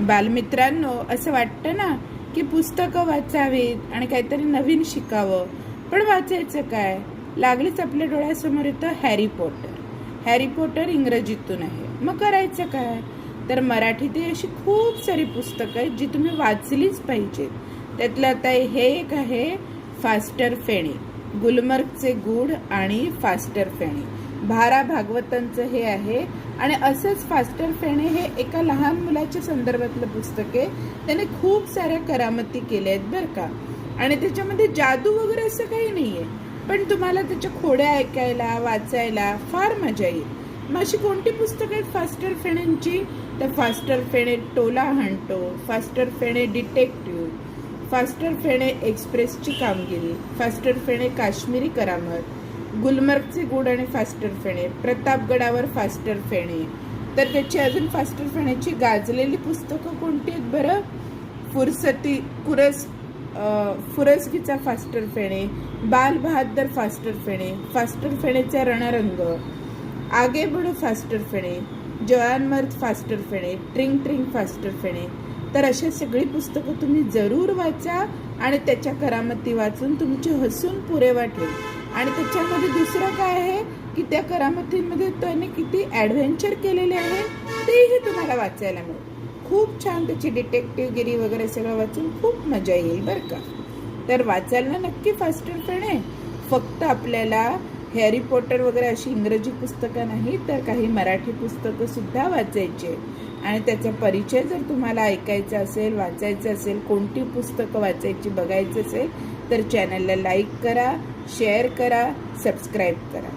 बालमित्रांनो असं वाटतं ना की पुस्तकं वाचावीत आणि काहीतरी नवीन शिकावं. पण वाचायचं काय? लागलीच आपल्या डोळ्यासमोर येतं हॅरी पॉटर. हॅरी पॉटर इंग्रजीतून आहे. मग करायचं काय? तर मराठीतही अशी खूप सारी पुस्तकं आहेत जी तुम्ही वाचलीच पाहिजेत. त्यातलं आता हे एक आहे फास्टर फेणी. गुलमर्गचे गूढ आणि फास्टर फेणी. भारा भागवतांचं हे आहे. आणि असंच फास्टर फेणे हे एका लहान मुलाच्या संदर्भातलं पुस्तक आहे. त्याने खूप साऱ्या करामती केल्या आहेत बरं का. आणि त्याच्यामध्ये जादू वगैरे असं काही नाही आहे पण तुम्हाला त्याच्या खोड्या ऐकायला वाचायला फार मजा येईल. मग अशी कोणती पुस्तकं आहेत फास्टर फेण्यांची तर फास्टर फेणे टोला हंटो Faster Phene detective Faster Phene एक्सप्रेसची कामगिरी फास्टर फेणे काश्मीरी करामत गुलमर्गचे गुड आणि फास्टर फेणे. प्रतापगडावर फास्टर फेणे. तर त्याची अजून फास्टर फेण्याची गाजलेली पुस्तकं कोणती आहेत बरं? फुरसती कुरस फुरसगीचा फास्टर फेणे बाल बहादर फास्टर फेणे फास्टर फेणेचा रणरंग आगे बढो फास्टर फेणे जळानमर्द फास्टर फेणे ट्रिंग ट्रिंग फास्टर फेणे. तर अशा सगळी पुस्तकं तुम्ही जरूर वाचा आणि त्याच्या करामती वाचून तुमचे हसून पुरे वाटेल. आणि त्याच्यामध्ये दुसरं काय आहे की त्या करामतींमध्ये त्याने किती ॲडव्हेंचर केलेले आहे तेही तुम्हाला वाचायला मिळेल. खूप छान त्याची डिटेक्टिव्हगिरी वगैरे सगळं वाचून खूप मजा येईल बरं का. तर वाचायला नक्की फास्टर फक्त आपल्याला हॅरी पॉटर वगैरे अशी इंग्रजी पुस्तकं नाही तर काही मराठी पुस्तकंसुद्धा वाचायची आहेत. आणि त्याचा परिचय जर तुम्हाला ऐकायचा असेल वाचायचं असेल कोणती पुस्तकं वाचायची बघायचं असेल तर चॅनलला लाईक करा शेअर करा सबस्क्राईब करा.